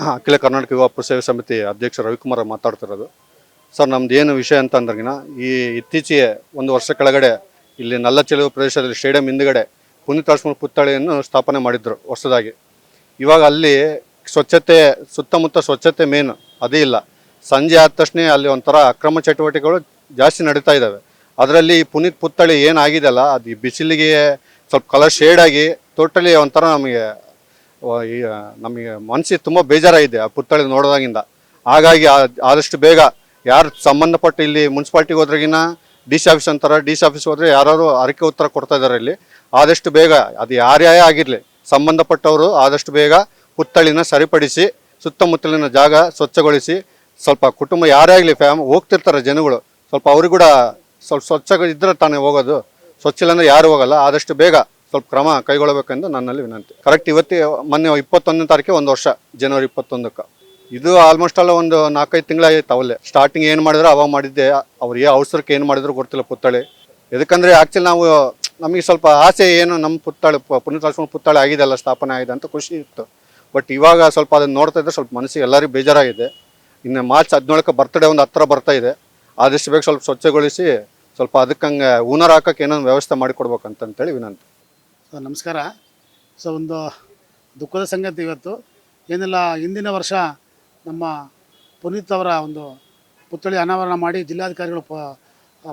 ಹಾಂ, ಅಖಿಲ ಕರ್ನಾಟಕ ಯುವ ಸೇವೆ ಸಮಿತಿ ಅಧ್ಯಕ್ಷ ರವಿಕುಮಾರ್ ಮಾತಾಡ್ತಿರೋದು. ಸರ್, ನಮ್ದು ಏನು ವಿಷಯ ಅಂತ ಅಂದ್ರಗಿನ ಈ ಇತ್ತೀಚೆಗೆ ಒಂದು ವರ್ಷ ಕೆಳಗಡೆ ಇಲ್ಲಿ ನಲ್ಲಚೆಲುವು ಪ್ರದೇಶದಲ್ಲಿ ಸ್ಟೇಡಿಯಂ ಹಿಂದ್ಗಡೆ ಪುನೀತ್ ರಾಜ್ಕುಮಾರ್ ಪುತ್ಥಳಿಯನ್ನು ಸ್ಥಾಪನೆ ಮಾಡಿದ್ರು ಹೊಸದಾಗಿ ಇವಾಗ ಅಲ್ಲಿ ಸ್ವಚ್ಛತೆ, ಸುತ್ತಮುತ್ತ ಸ್ವಚ್ಛತೆ ಮೇನ್ ಅದೇ ಇಲ್ಲ. ಸಂಜೆ ಆದ ತಕ್ಷಣ ಅಲ್ಲಿ ಒಂಥರ ಅಕ್ರಮ ಚಟುವಟಿಕೆಗಳು ಜಾಸ್ತಿ ನಡೀತಾ ಇದ್ದಾವೆ. ಅದರಲ್ಲಿ ಪುನೀತ್ ಪುತ್ತಳಿ ಏನಾಗಿದೆಯಲ್ಲ, ಅದು ಬಿಸಿಲಿಗೆ ಸ್ವಲ್ಪ ಕಲರ್ ಶೇಡ್ ಆಗಿ ಟೋಟಲಿ ಒಂಥರ ನಮಗೆ ನಮಗೆ ಮನಸ್ಸಿಗೆ ತುಂಬ ಬೇಜಾರಾಗಿದೆ ಆ ಪುತ್ಥಳಿ ನೋಡಿದಾಗಿಂದ. ಹಾಗಾಗಿ ಆದಷ್ಟು ಬೇಗ ಯಾರು ಸಂಬಂಧಪಟ್ಟ ಇಲ್ಲಿ ಮುನ್ಸಿಪಾಲ್ಟಿಗೆ ಹೋದ್ರಗಿನ ಡಿ ಸಿ ಆಫೀಸ್ ಅಂತಾರೆ, ಡಿ ಸಿ ಆಫೀಸ್ ಹೋದರೆ ಯಾರು ಅರಿಕೆ ಉತ್ತರ ಕೊಡ್ತಾ ಇದ್ದಾರೆ ಇಲ್ಲಿ. ಆದಷ್ಟು ಬೇಗ, ಅದು ಯಾರ್ಯಾರೇ ಆಗಿರಲಿ, ಸಂಬಂಧಪಟ್ಟವರು ಆದಷ್ಟು ಬೇಗ ಪುತ್ಥಳಿನ ಸರಿಪಡಿಸಿ, ಸುತ್ತಮುತ್ತಲಿನ ಜಾಗ ಸ್ವಚ್ಛಗೊಳಿಸಿ, ಸ್ವಲ್ಪ ಕುಟುಂಬ ಯಾರೇ ಆಗಲಿ ಫ್ಯಾಮ್ ಹೋಗ್ತಿರ್ತಾರೆ ಜನಗಳು. ಸ್ವಲ್ಪ ಅವ್ರಿಗೂ ಕೂಡ ಸ್ವಲ್ಪ ಸ್ವಚ್ಛ ತಾನೇ ಹೋಗೋದು. ಸ್ವಚ್ಛ ಇಲ್ಲ ಅಂದ್ರೆ ಯಾರು ಹೋಗಲ್ಲ. ಆದಷ್ಟು ಬೇಗ ಸ್ವಲ್ಪ ಕ್ರಮ ಕೈಗೊಳ್ಳಬೇಕೆಂದು ನನ್ನಲ್ಲಿ ವಿನಂತಿ. ಕರೆಕ್ಟ್ ಇವತ್ತೇ, ಮೊನ್ನೆ ಇಪ್ಪತ್ತೊಂದನೇ ತಾರೀಕು ಒಂದು ವರ್ಷ, ಜನವರಿ ಇಪ್ಪತ್ತೊಂದಕ್ಕೆ. ಇದು ಆಲ್ಮೋಸ್ಟ್ ಅಲ್ಲ ಒಂದು ನಾಲ್ಕೈದು ತಿಂಗಳಾಗಿತ್ತು ಅವಲ್ಲೇ ಸ್ಟಾರ್ಟಿಂಗ್ ಏನು ಮಾಡಿದ್ರು ಅವಾಗ ಮಾಡಿದ್ದೆ. ಅವ್ರು ಏ ಅವಸರಕ್ಕೆ ಏನು ಮಾಡಿದ್ರು ಗೊತ್ತಿಲ್ಲ ಪುತ್ಥಳಿ. ಎದಕ್ಕಂದರೆ ಆ್ಯಕ್ಚುಲಿ ನಾವು ನಮಗೆ ಸ್ವಲ್ಪ ಆಸೆ ಏನು ನಮ್ಮ ಪುತ್ತಾಳೆ ಪುನೀತ್ ಪುತ್ತಾಳೆ ಆಗಿದೆ ಅಲ್ಲ, ಸ್ಥಾಪನೆ ಆಗಿದೆ ಅಂತ ಖುಷಿ ಇತ್ತು. ಬಟ್ ಇವಾಗ ಸ್ವಲ್ಪ ಅದನ್ನ ನೋಡ್ತಾ ಇದ್ರೆ ಸ್ವಲ್ಪ ಮನಸ್ಸಿಗೆ ಎಲ್ಲರಿಗೂ ಬೇಜಾರಾಗಿದೆ. ಇನ್ನು ಮಾರ್ಚ್ ಹದಿನೇಳಕ್ಕೆ ಬರ್ತ್ಡೇ ಒಂದು ಹತ್ರ ಬರ್ತಾ ಇದೆ. ಆದಷ್ಟು ಬೇಗ ಸ್ವಲ್ಪ ಸ್ವಚ್ಛಗೊಳಿಸಿ ಸ್ವಲ್ಪ ಅದಕ್ಕಂಗೆ ಊನರ್ ಹಾಕಕ್ಕೆ ಏನೋ ವ್ಯವಸ್ಥೆ ಮಾಡಿಕೊಡ್ಬೇಕಂತಂತೇಳಿ ವಿನಂತಿ. ಸೊ ನಮಸ್ಕಾರ. ಸೊ ಒಂದು ದುಃಖದ ಸಂಗತಿ ಇವತ್ತು. ಏನಿಲ್ಲ, ಹಿಂದಿನ ವರ್ಷ ನಮ್ಮ ಪುನೀತ್ ಅವರ ಒಂದು ಪುತ್ಥಳಿ ಅನಾವರಣ ಮಾಡಿ ಜಿಲ್ಲಾಧಿಕಾರಿಗಳು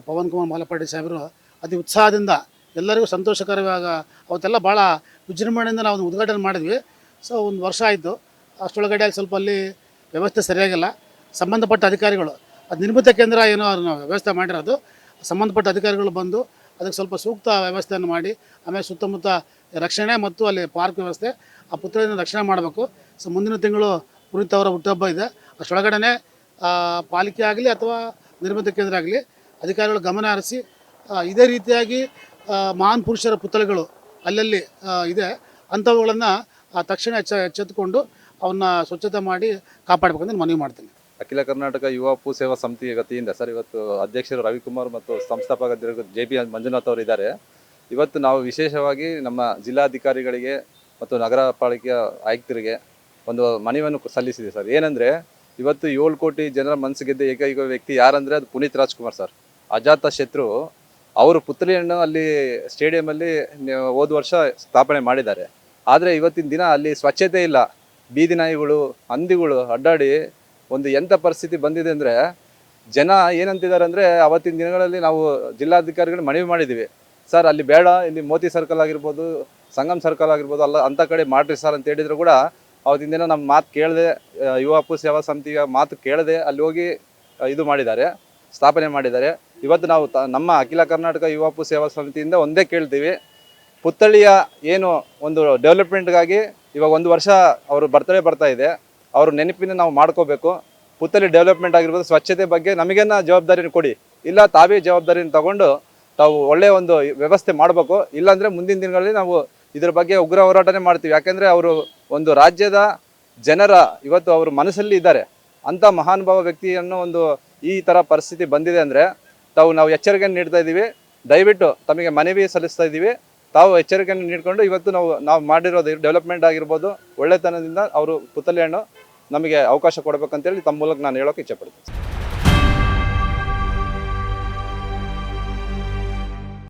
ಪವನ್ ಕುಮಾರ್ ಮಾಲಪಾಡಿ ಸಾಹೇಬರು ಅತಿ ಉತ್ಸಾಹದಿಂದ ಎಲ್ಲರಿಗೂ ಸಂತೋಷಕರವಾಗ ಅವತ್ತೆಲ್ಲ ಭಾಳ ವಿಜೃಂಭಣೆಯಿಂದ ನಾವು ಒಂದು ಉದ್ಘಾಟನೆ ಮಾಡಿದ್ವಿ. ಸೊ, ಒಂದು ವರ್ಷ ಆಯಿತು. ಅಷ್ಟೊಳಗಡೆ ಸ್ವಲ್ಪ ಅಲ್ಲಿ ವ್ಯವಸ್ಥೆ ಸರಿಯಾಗಿಲ್ಲ. ಸಂಬಂಧಪಟ್ಟ ಅಧಿಕಾರಿಗಳು ಅದು ನಿರ್ಮಿತ ಕೇಂದ್ರ ಏನೋ ಅದನ್ನು ವ್ಯವಸ್ಥೆ ಮಾಡಿರೋದು ಸಂಬಂಧಪಟ್ಟ ಅಧಿಕಾರಿಗಳು ಬಂದು ಅದಕ್ಕೆ ಸ್ವಲ್ಪ ಸೂಕ್ತ ವ್ಯವಸ್ಥೆಯನ್ನು ಮಾಡಿ, ಆಮೇಲೆ ಸುತ್ತಮುತ್ತ ರಕ್ಷಣೆ ಮತ್ತು ಅಲ್ಲಿ ಪಾರ್ಕ್ ವ್ಯವಸ್ಥೆ ಆ ಪುತ್ಥಳಿನ ರಕ್ಷಣೆ ಮಾಡಬೇಕು. ಸೊ ಮುಂದಿನ ತಿಂಗಳು ಪುನೀತ್ ಅವರ ಹುಟ್ಟುಹಬ್ಬ ಇದೆ. ಅಷ್ಟೊಳಗಡೆ ಪಾಲಿಕೆ ಆಗಲಿ ಅಥವಾ ನಿರ್ಮಿತ ಕೇಂದ್ರ ಆಗಲಿ ಅಧಿಕಾರಿಗಳು ಗಮನ ಹರಿಸಿ ಇದೇ ರೀತಿಯಾಗಿ ಮಹಾನ್ ಪುರುಷರ ಪುತ್ಥಳಿಗಳು ಅಲ್ಲಲ್ಲಿ ಇದೆ. ಅಂಥವುಗಳನ್ನು ತಕ್ಷಣ ಎಚ್ಚ, ಎಚ್ಚೆತ್ತುಕೊಂಡು ಅವನ್ನ ಸ್ವಚ್ಛತೆ ಮಾಡಿ ಕಾಪಾಡಬೇಕಂತ ಮನವಿ ಮಾಡ್ತೀನಿ. ಅಖಿಲ ಕರ್ನಾಟಕ ಯುವ ಪೂ ಸೇವಾ ಸಮಿತಿಯ ವತಿಯಿಂದ, ಸರ್, ಇವತ್ತು ಅಧ್ಯಕ್ಷರು ರವಿಕುಮಾರ್ ಮತ್ತು ಸಂಸ್ಥಾಪಕ ಜೆ ಪಿ ಮಂಜುನಾಥ್ ಅವರು ಇದ್ದಾರೆ. ಇವತ್ತು ನಾವು ವಿಶೇಷವಾಗಿ ನಮ್ಮ ಜಿಲ್ಲಾಧಿಕಾರಿಗಳಿಗೆ ಮತ್ತು ನಗರ ಪಾಲಿಕೆ ಆಯುಕ್ತರಿಗೆ ಒಂದು ಮನವಿಯನ್ನು ಸಲ್ಲಿಸಿದೆ, ಸರ್. ಏನಂದ್ರೆ, ಇವತ್ತು ಏಳು ಕೋಟಿ ಜನರ ಮನಸ್ಸು ಗೆದ್ದ ಏಕೈಕ ವ್ಯಕ್ತಿ ಯಾರಂದರೆ, ಅದು ಪುನೀತ್ ರಾಜ್ಕುಮಾರ್, ಸರ್. ಅಜಾತ ಶತ್ರು ಅವರು ಪುತ್ಲಿಯನ್ನು ಅಲ್ಲಿ ಸ್ಟೇಡಿಯಮಲ್ಲಿ ಹೋದ ವರ್ಷ ಸ್ಥಾಪನೆ ಮಾಡಿದ್ದಾರೆ. ಆದರೆ ಇವತ್ತಿನ ದಿನ ಅಲ್ಲಿ ಸ್ವಚ್ಛತೆ ಇಲ್ಲ. ಬೀದಿ ನಾಯಿಗಳು ಹಂದಿಗಳು ಅಡ್ಡಾಡಿ ಒಂದು ಎಂಥ ಪರಿಸ್ಥಿತಿ ಬಂದಿದೆ ಅಂದರೆ ಜನ ಏನಂತಿದ್ದಾರೆ ಅಂದರೆ ಅವತ್ತಿನ ದಿನಗಳಲ್ಲಿ ನಾವು ಜಿಲ್ಲಾಧಿಕಾರಿಗಳು ಮನವಿ ಮಾಡಿದ್ದೀವಿ ಸರ್, ಅಲ್ಲಿ ಬೇಡ, ಇಲ್ಲಿ ಮೋತಿ ಸರ್ಕಲ್ ಆಗಿರ್ಬೋದು, ಸಂಗಮ್ ಸರ್ಕಲ್ ಆಗಿರ್ಬೋದು, ಅಲ್ಲ ಅಂಥ ಕಡೆ ಮಾಡ್ರಿ ಸರ್ ಅಂತ ಹೇಳಿದ್ರು ಕೂಡ ಅವತ್ತಿನ ದಿನ ನಮ್ಮ ಮಾತು ಕೇಳದೆ ಯುವ ಸೇವಾ ಸಮಿತಿಯ ಮಾತು ಕೇಳದೆ ಅಲ್ಲಿ ಹೋಗಿ ಇದು ಮಾಡಿದ್ದಾರೆ, ಸ್ಥಾಪನೆ ಮಾಡಿದ್ದಾರೆ. ಇವತ್ತು ನಾವು ನಮ್ಮ ಅಖಿಲ ಕರ್ನಾಟಕ ಯುವ ಅಪ್ಪು ಸೇವಾ ಸಮಿತಿಯಿಂದ ಒಂದೇ ಕೇಳ್ತೀವಿ. ಪುತ್ಥಳಿಯ ಏನು ಒಂದು ಡೆವಲಪ್ಮೆಂಟ್ಗಾಗಿ ಇವಾಗ ಒಂದು ವರ್ಷ ಅವರು ಬರ್ತಡೇ ಬರ್ತಾ ಇದೆ. ಅವ್ರ ನೆನಪಿನ ನಾವು ಮಾಡ್ಕೋಬೇಕು. ಪುತ್ತಳಿ ಡೆವಲಪ್ಮೆಂಟ್ ಆಗಿರ್ಬೋದು, ಸ್ವಚ್ಛತೆ ಬಗ್ಗೆ ನಮಗೇನ ಜವಾಬ್ದಾರಿನ ಕೊಡಿ. ಇಲ್ಲ, ತಾವೇ ಜವಾಬ್ದಾರಿನ ತಗೊಂಡು ತಾವು ಒಳ್ಳೆಯ ಒಂದು ವ್ಯವಸ್ಥೆ ಮಾಡಬೇಕು. ಇಲ್ಲಾಂದರೆ ಮುಂದಿನ ದಿನಗಳಲ್ಲಿ ನಾವು ಇದ್ರ ಬಗ್ಗೆ ಉಗ್ರ ಹೋರಾಟನೇ ಮಾಡ್ತೀವಿ. ಯಾಕೆಂದರೆ ಅವರು ಒಂದು ರಾಜ್ಯದ ಜನರ ಇವತ್ತು ಅವರು ಮನಸ್ಸಲ್ಲಿ ಇದ್ದಾರೆ. ಅಂತ ಮಹಾನುಭಾವ ವ್ಯಕ್ತಿಯನ್ನು ಒಂದು ಈ ತರ ಪರಿಸ್ಥಿತಿ ಬಂದಿದೆ ಅಂದ್ರೆ ತಾವು ನಾವು ಎಚ್ಚರಿಕೆಯನ್ನು ನೀಡ್ತಾ ಇದ್ದೀವಿ. ದಯವಿಟ್ಟು ತಮಗೆ ಮನವಿ ಸಲ್ಲಿಸ್ತಾ ಇದ್ದೀವಿ. ತಾವು ಎಚ್ಚರಿಕೆಯನ್ನು ನೀಡಿಕೊಂಡು ಇವತ್ತು ನಾವು ನಾವು ಮಾಡಿರೋದು ಡೆವಲಪ್ಮೆಂಟ್ ಆಗಿರ್ಬೋದು, ಒಳ್ಳೆತನದಿಂದ ಅವರು ಪುತ್ತಳಿಯನ್ನು ನಮಗೆ ಅವಕಾಶ ಕೊಡಬೇಕಂತೇಳಿ ತಮ್ಮ ಮೂಲಕ ನಾನು ಹೇಳೋಕೆ ಇಚ್ಛೆಪಡ್ತೀನಿ